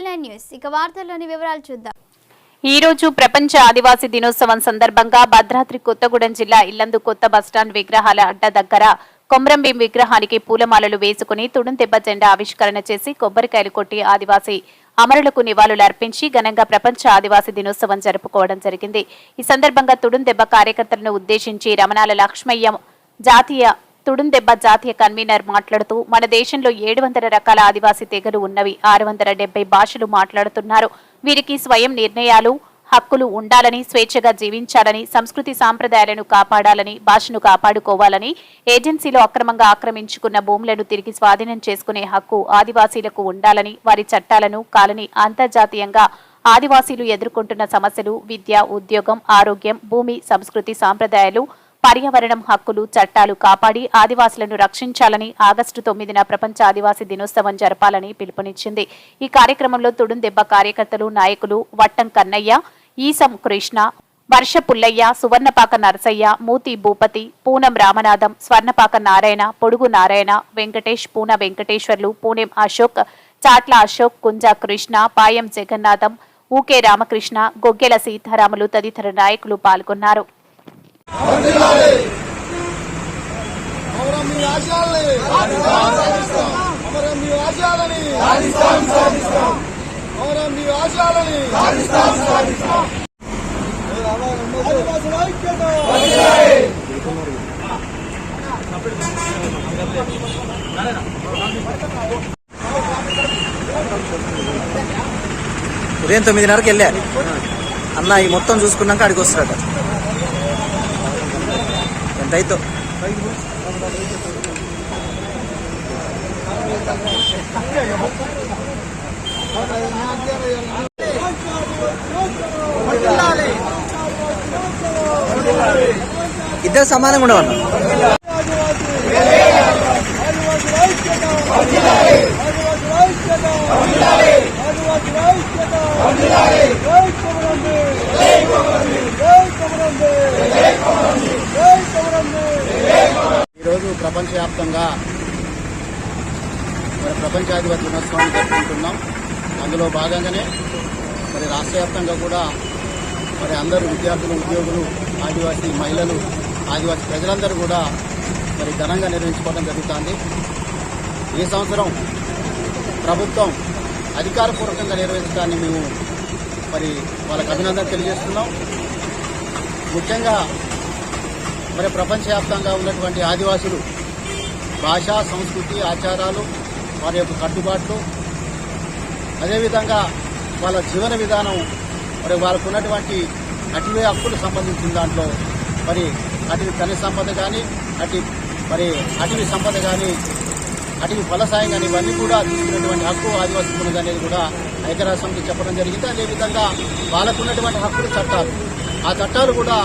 అయ్యే nine news. ఇక వార్తల్లోని వివరాలు చూద్దాం. ఈ రోజు ప్రపంచ ఆదివాసీ దినోత్సవం సందర్భంగా భద్రాద్రి కొత్తగూడెం జిల్లా ఇల్లందు కొత్త బస్టాండ్ విగ్రహాల అడ్డ దగ్గర కొమ్రంభీం విగ్రహానికి పూలమాలలు వేసుకుని తుడుందెబ్బ జెండా ఆవిష్కరణ చేసి కొబ్బరికాయలు కొట్టి ఆదివాసీ అమరులకు నివాళులు అర్పించి ఘనంగా ప్రపంచ ఆదివాసీ దినోత్సవం జరుపుకోవడం జరిగింది. ఈ సందర్భంగా తుడుందెబ్బ కార్యకర్తలను ఉద్దేశించి రమణాల లక్ష్మయ్య జాతీయ తుడుందెబ్బ జాతీయ కన్వీనర్ మాట్లాడుతూ మన దేశంలో ఏడు వందల రకాల ఆదివాసీ తెగలు ఉన్నవి ఆరు వందల డెబ్బై భాషలు మాట్లాడుతున్నారు. వీరికి స్వయం నిర్ణయాలు హక్కులు ఉండాలని స్వేచ్ఛగా జీవించాలని సంస్కృతి సాంప్రదాయాలను కాపాడాలని భాషను కాపాడుకోవాలని ఏజెన్సీలో అక్రమంగా ఆక్రమించుకున్న భూములను తిరిగి స్వాధీనం చేసుకునే హక్కు ఆదివాసీలకు ఉండాలని వారి చట్టాలను కాలని అంతర్జాతీయంగా ఆదివాసీలు ఎదుర్కొంటున్న సమస్యలు విద్య ఉద్యోగం ఆరోగ్యం భూమి సంస్కృతి సాంప్రదాయాలు పర్యావరణం హక్కులు చట్టాలు కాపాడి ఆదివాసులను రక్షించాలని ఆగస్టు తొమ్మిదిన ప్రపంచ ఆదివాసీ దినోత్సవం జరపాలని పిలుపునిచ్చింది. ఈ కార్యక్రమంలో తుడుందెబ్బ కార్యకర్తలు నాయకులు వట్టం కన్నయ్య ఈసం కృష్ణ వర్ష పుల్లయ్య సువర్ణపాక నరసయ్య మూతి భూపతి పూనం రామనాథం స్వర్ణపాక నారాయణ పొడుగు నారాయణ వెంకటేష్ పూన వెంకటేశ్వర్లు పూణెం అశోక్ చాట్ల అశోక్ కుంజా కృష్ణ పాయం జగన్నాథం ఊకే రామకృష్ణ గొగ్గెల సీతారాములు తదితర నాయకులు పాల్గొన్నారు. అమరం మీ అమరం మీ అమరం మీ ఉదయం తొమ్మిదిన్నరకు వెళ్ళా. అన్న ఈ మొత్తం చూసుకున్నాక అడిగి వస్తాడట. అయితే ఇద్దరు సమానంగా ఉండవన్న ప్రపంచవ్యాప్తంగా మరి ప్రపంచ దినోత్సవాన్ని జరుపుకుంటున్నాం. అందులో భాగంగానే మరి రాష్ట్ర వ్యాప్తంగా కూడా మరి అందరూ విద్యార్థులు ఉద్యోగులు ఆదివాసీ మహిళలు ఆదివాసీ ప్రజలందరూ కూడా మరి ఘనంగా నిర్వహించుకోవడం జరుగుతుంది. ఈ సంవత్సరం ప్రభుత్వం అధికారపూర్వకంగా నిర్వహించడాన్ని మేము మరి వాళ్ళకు అభినందన తెలియజేస్తున్నాం. ముఖ్యంగా మరి ప్రపంచవ్యాప్తంగా ఉన్నటువంటి ఆదివాసులు భాష సంస్కృతి ఆచారాలు వారి యొక్క కట్టుబాట్లు. అదేవిధంగా వాళ్ళ జీవన విధానం మరి వాళ్ళకు ఉన్నటువంటి అటువే హక్కులు సంబంధించిన దాంట్లో మరి అటవీ తన సంపద కానీ అటు మరి అటవీ సంపద కానీ అటవీ ఫలసాయం కానీ ఇవన్నీ కూడా తీసుకున్నటువంటి హక్కు ఆదివాసీ ఉన్నది అనేది కూడా ఐక్యరాజ్య చెప్పడం జరిగింది. అదేవిధంగా వాళ్ళకు ఉన్నటువంటి హక్కులు చట్టాలు. ఆ చట్టాలు కూడా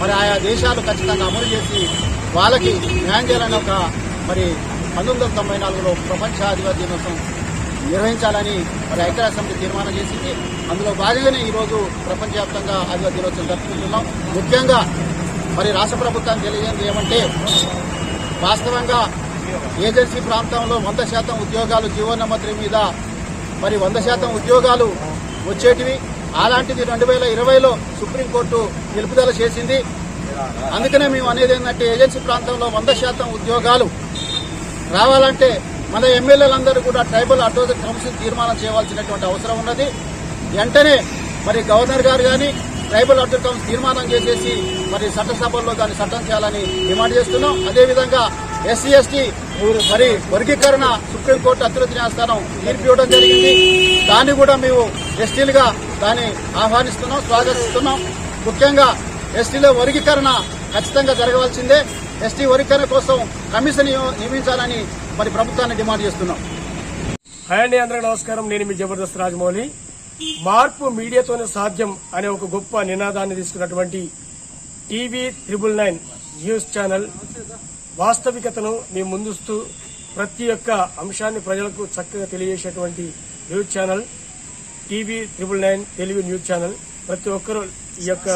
మరి ఆయా దేశాలు ఖచ్చితంగా అమలు చేసి వాళ్ళకి న్యాయం చేయాలని ఒక మరి పంతొమ్మిది వందల తొంభై నాలుగులో ప్రపంచ ఆదివాసీ దినోత్సవం నిర్వహించాలని మరి ఐక్యరాజ్య సమితి తీర్మానం చేసింది. అందులో భాగంగానే ఈరోజు ప్రపంచవ్యాప్తంగా ఆదివాసీ దినోత్సవం జరుపుకుంటున్నాం. ముఖ్యంగా మరి రాష్ట్ర ప్రభుత్వానికి తెలియజేది ఏమంటే వాస్తవంగా ఏజెన్సీ ప్రాంతంలో వంద శాతం ఉద్యోగాలు జీవనోన్నతి మీద మరి వంద శాతం ఉద్యోగాలు వచ్చేటివి. అలాంటిది రెండు వేల ఇరవైలో సుప్రీంకోర్టు నిలుపుదల చేసింది. అందుకనే మేము అనేది ఏంటంటే ఏజెన్సీ ప్రాంతంలో వంద శాతం ఉద్యోగాలు రావాలంటే మన ఎమ్మెల్యేలందరూ కూడా ట్రైబల్ అడ్వైజర్ కౌన్సిల్ తీర్మానం చేయవలసినటువంటి అవసరం ఉన్నది. వెంటనే మరి గవర్నర్ గారు కానీ ట్రైబల్ అడ్వైజర్ కౌన్సిల్ తీర్మానం చేసేసి మరి చట్టసభల్లో దాన్ని చట్టం చేయాలని డిమాండ్ చేస్తున్నాం. అదేవిధంగా ఎస్సీ ఎస్టీ మరి వర్గీకరణ సుప్రీంకోర్టు అత్యున్నత న్యాయస్థానం తీర్పు ఇవ్వడం జరిగింది. దాన్ని కూడా మేము ఎస్టీలుగా దాన్ని ఆహ్వానిస్తున్నాం స్వాగతిస్తున్నాం. ముఖ్యంగా ఎస్టీలో వర్గీకరణ ఖచ్చితంగా జరగవలసిందే. ఎస్టీ వర్గీకరణ కోసం కమిషన్ నియమించాలని మరి ప్రభుత్వాన్ని డిమాండ్ చేస్తున్నాం. హాయ్ అండి అందరికీ నమస్కారం. నేను మీ జబర్దస్త్ రాజమౌళి. మార్పు మీడియాతోనే సాధ్యం అనే ఒక గొప్ప నినాదాన్ని తీసుకున్నటువంటి TV triple nine news channel వాస్తవికతను మీ ముందుస్తూ ప్రతి ఒక్క అంశాన్ని ప్రజలకు చక్కగా తెలియజేసేటువంటి news channel TV triple nine Telugu news channel. ప్రతి ఒక్కరూ ఈ యొక్క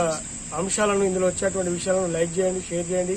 అంశాలను ఇందులో వచ్చేటువంటి విషయాలను లైక్ చేయండి షేర్ చేయండి.